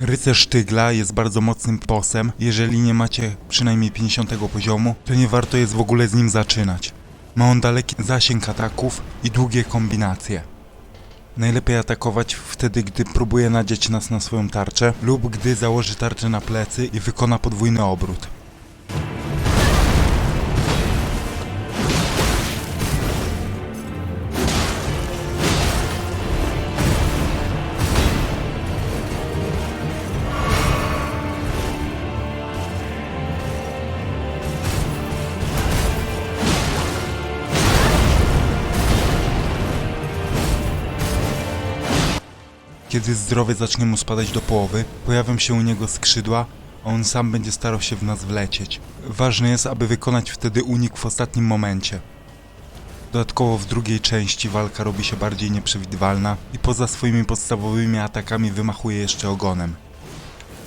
Rycerz Tygla jest bardzo mocnym bossem. Jeżeli nie macie przynajmniej 50 poziomu, to nie warto jest w ogóle z nim zaczynać. Ma on daleki zasięg ataków i długie kombinacje. Najlepiej atakować wtedy, gdy próbuje nadzieć nas na swoją tarczę lub gdy założy tarczę na plecy i wykona podwójny obrót. Kiedy zdrowie zacznie mu spadać do połowy, pojawią się u niego skrzydła, a on sam będzie starał się w nas wlecieć. Ważne jest, aby wykonać wtedy unik w ostatnim momencie. Dodatkowo w drugiej części walka robi się bardziej nieprzewidywalna i poza swoimi podstawowymi atakami wymachuje jeszcze ogonem.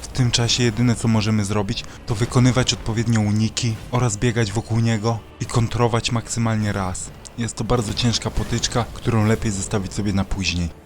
W tym czasie jedyne co możemy zrobić, to wykonywać odpowiednio uniki oraz biegać wokół niego i kontrować maksymalnie raz. Jest to bardzo ciężka potyczka, którą lepiej zostawić sobie na później.